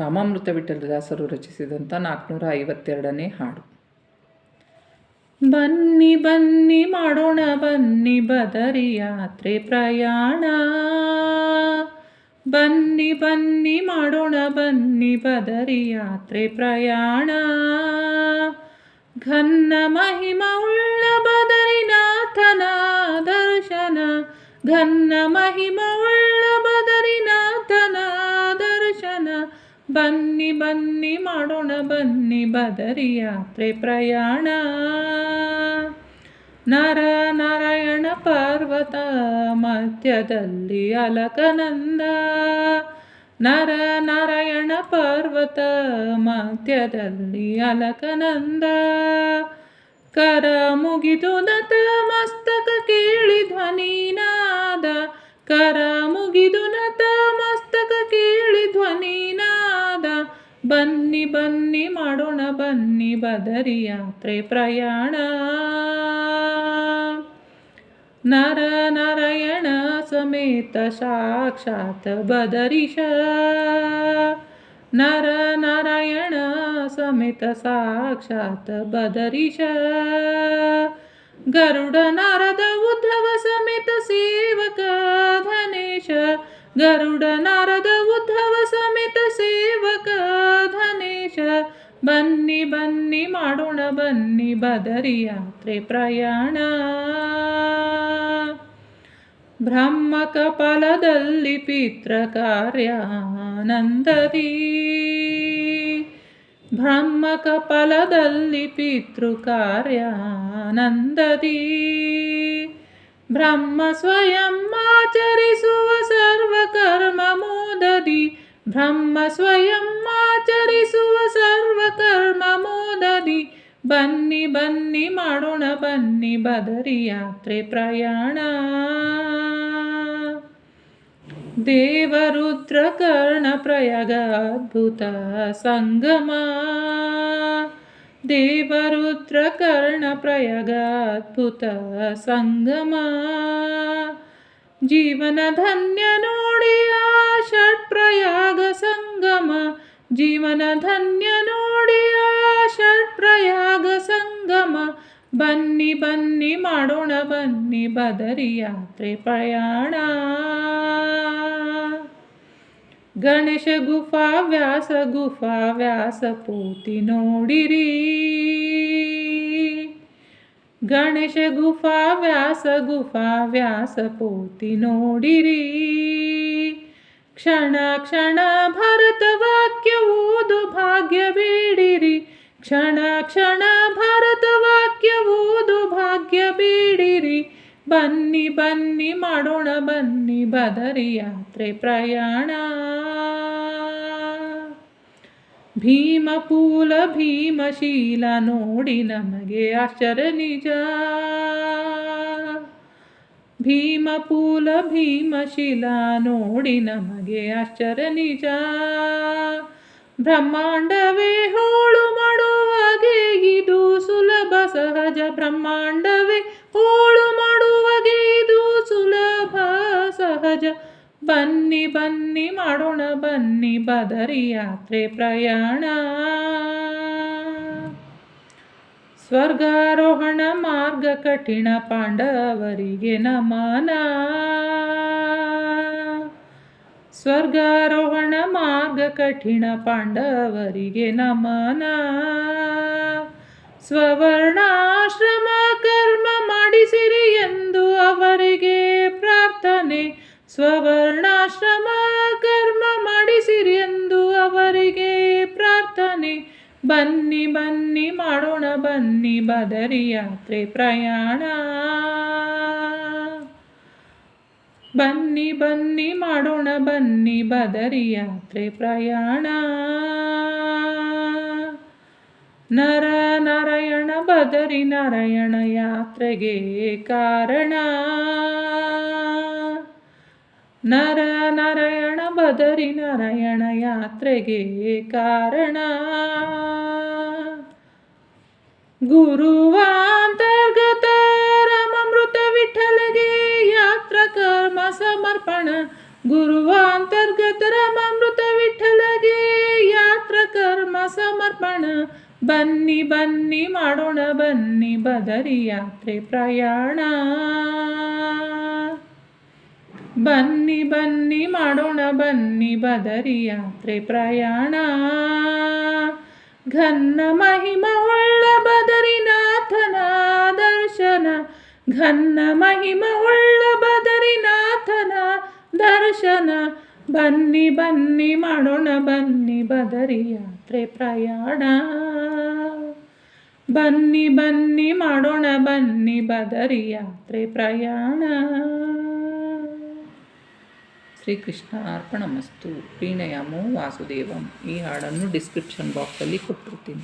ರಾಮಾಮೃತ ವಿಠಲದಾಸರು ರಚಿಸಿದಂಥ ನಾಲ್ಕುನೂರ ಐವತ್ತೆರಡನೇ ಹಾಡು. ಬನ್ನಿ ಬನ್ನಿ ಮಾಡೋಣ, ಬನ್ನಿ ಬದರಿ ಯಾತ್ರೆ ಪ್ರಯಾಣ. ಬನ್ನಿ ಬನ್ನಿ ಮಾಡೋಣ, ಬನ್ನಿ ಬದರಿ ಯಾತ್ರೆ ಪ್ರಯಾಣ. ಘನ್ನ ಮಹಿಮ ಉಳ್ಳ ಬದರಿನಾಥನ ದರ್ಶನ. ಘನ್ನ ಮಹಿಮ ಉಳ್ಳ ಬನ್ನಿ ಬನ್ನಿ ಮಾಡೋಣ, ಬನ್ನಿ ಬದರಿ ಯಾತ್ರೆ ಪ್ರಯಾಣ. ನರ ನಾರಾಯಣ ಪರ್ವತ ಮಧ್ಯದಲ್ಲಿ ಅಲಕನಂದ. ನರ, ನಾರಾಯಣ ಪರ್ವತ ಮಧ್ಯದಲ್ಲಿ ಅಲಕನಂದ. ಕರ ಮುಗಿದು ನತ ಮಸ್ತಕ ಕೇಳಿ ಧ್ವನಿನಾದ. ಕರ त्यांनी बदरियात्रे प्रयाण नर नारायण समेत साक्षात बदरीश नर नारायण समेत साक्षात बदरीश गरुड नारद उद्धव समेत सेवक धनेश गरुड नारद उद्धव समेत ಬನ್ನಿ ಬನ್ನಿ ಮಾಡೋಣ ಬನ್ನಿ ಬದರಿ ಯಾತ್ರೆ ಪ್ರಯಾಣ ಬ್ರಹ್ಮ ಕಪಾಲದಲ್ಲಿ ಪಿತ್ರ ಕಾರ್ಯಾನಂದದಿ ಬ್ರಹ್ಮ ಕಪಾಲದಲ್ಲಿ ಪಿತೃ ಕಾರ್ಯಾನಂದದಿ ಬ್ರಹ್ಮ ಸ್ವಯಂ ಆಚರಿಸುವ ಸರ್ವಕರ್ಮ ಮೋದದಿ ಬ್ರಹ್ಮ ಸ್ವಯಂ ಆಚರಿಸುವ ಸರ್ವಕರ್ಮ ಮೋದದಿ ಬನ್ನಿ ಬನ್ನಿ, ಮಾಡೋಣ, ಬನ್ನಿ, ಬದರಿ ಯಾತ್ರೆ ಪ್ರಯಾಣ. ದೇವರುದ್ರ ಕರ್ಣ ಪ್ರಯಾಗ ಅದ್ಭುತ ಸಂಗಮ. ದೇವರುದ್ರ ಕರ್ಣ ಪ್ರಯಾಗ ಅದ್ಭುತ ಸಂಗಮ. ಜೀವನ ಧನ್ಯ ನೋಡಿ ಆ ಷಟ್ ಪ್ರಯಾಗ ಸಂಗಮ. ಜೀವನ ಧನ್ಯ ನೋಡಿ ಆ ಷಟ್ ಪ್ರಯಾಗ ಸಂಗಮ. ಬನ್ನಿ ಬನ್ನಿ ಮಾಡೋಣ, ಬನ್ನಿ ಬದರಿ ಯಾತ್ರೆ ಪ್ರಯಾಣ. ಗಣೇಶ ಗುಫಾ, ವ್ಯಾಸ ಗುಫಾ, ವ್ಯಾಸ ಪೂತಿ ನೋಡಿರಿ. ಗಣೇಶ ಗುಫಾ, ವ್ಯಾಸ ಗುಫಾ, ವ್ಯಾಸ ಪೂತಿ ನೋಡಿರಿ. ಕ್ಷಣ ಕ್ಷಣ ಭಾರತ ವಾಕ್ಯ ಓದು ಭಾಗ್ಯ ಬೇಡಿರಿ ಕ್ಷಣ ಕ್ಷಣ ಭಾರತ ವಾಕ್ಯ ಓದು ಭಾಗ್ಯ ಬೇಡಿರಿ ಬನ್ನಿ ಬನ್ನಿ ಮಾಡೋಣ ಬನ್ನಿ ಬದರಿ ಯಾತ್ರೆ ಪ್ರಯಾಣ. ಭೀಮಪೂಲ ಭೀಮಶೀಲ ನೋಡಿ ನಮಗೆ ಆಶ್ಚರ್ಯ ನಿಜ. ಭೀಮಪೂಲ ಭೀಮಶಿಲಾ ನೋಡಿ ನಮಗೆ ಆಶ್ಚರ್ಯ ನಿಜ. ಬ್ರಹ್ಮಾಂಡವೇ ಹೋಳು ಮಾಡುವಾಗೆ ಇದು ಸುಲಭ ಸಹಜ. ಬ್ರಹ್ಮಾಂಡವೇ ಹೋಳು ಮಾಡುವಾಗೆ ಇದು ಸುಲಭ ಸಹಜ. ಬನ್ನಿ ಬನ್ನಿ ಮಾಡೋಣ ಬನ್ನಿ ಬದರಿ ಯಾತ್ರೆ ಪ್ರಯಾಣ. ಸ್ವರ್ಗಾರೋಹಣ ಮಾರ್ಗ ಕಠಿಣ ಪಾಂಡವರಿಗೆ ನಮನ. ಸ್ವರ್ಗಾರೋಹಣ ಮಾರ್ಗ ಕಠಿಣ ಪಾಂಡವರಿಗೆ ನಮನ. ಸ್ವವರ್ಣಾಶ್ರಮ ಕರ್ಮ ಮಾಡಿಸಿರಿ ಎಂದು ಅವರಿಗೆ ಪ್ರಾರ್ಥನೆ. ಸ್ವವರ್ಣಾಶ್ರಮ ಬನ್ನಿ ಬನ್ನಿ, ಮಾಡೋಣ, ಬನ್ನಿ, ಬದರಿ ಯಾತ್ರೆ ಪ್ರಯಾಣ. ಬನ್ನಿ ಬನ್ನಿ, ಮಾಡೋಣ, ಬನ್ನಿ, ಬದರಿ ಯಾತ್ರೆ ಪ್ರಯಾಣ. ನರ ನಾರಾಯಣ, ಬದರಿ ನಾರಾಯಣ ಯಾತ್ರೆಗೆ ಕಾರಣ. ನರ ನಾರಾಯಣ ಬದರಿ ನಾರಾಯಣ ಯಾತ್ರೆಗೆ ಕಾರಣ. ಗುರುವಾಂತರ್ಗತ ರಾಮಾಮೃತ ವಿಠಲಗೆ ಯಾತ್ರ ಕರ್ಮ ಸಮರ್ಪಣ. ಗುರುವಾಂತರ್ಗತ ರಾಮಾಮೃತ ವಿಠಲಗೆ ಯಾತ್ರಾ ಕರ್ಮ ಸಮರ್ಪಣ. ಬನ್ನಿ ಬನ್ನಿ ಮಾಡೋಣ, ಬನ್ನಿ ಬದರಿ ಯಾತ್ರೆ ಪ್ರಯಾಣ. ಬನ್ನಿ ಬನ್ನಿ ಮಾಡೋಣ, ಬನ್ನಿ ಬದರಿ ಯಾತ್ರೆ ಪ್ರಯಾಣ. ಘನ್ನ ಮಹಿಮವುಳ್ಳ ಬದರಿನಾಥನ ದರ್ಶನ. ಘನ್ನ ಮಹಿಮವುಳ್ಳ ಬದರಿನಾಥನ ದರ್ಶನ. ಬನ್ನಿ ಬನ್ನಿ ಮಾಡೋಣ, ಬನ್ನಿ ಬದರಿ ಯಾತ್ರೆ ಪ್ರಯಾಣ. ಬನ್ನಿ ಬನ್ನಿ ಮಾಡೋಣ, ಬನ್ನಿ ಬದರಿ ಯಾತ್ರೆ ಪ್ರಯಾಣ. ಶ್ರೀಕೃಷ್ಣ ಅರ್ಪಣಮಸ್ತು. ಪ್ರೀಣಯಾಮೋ ವಾಸುದೇವಂ. ಈ ಹಾಡನ್ನು ಡಿಸ್ಕ್ರಿಪ್ಷನ್ ಬಾಕ್ಸಲ್ಲಿ ಕೊಟ್ಟಿರ್ತೀನಿ.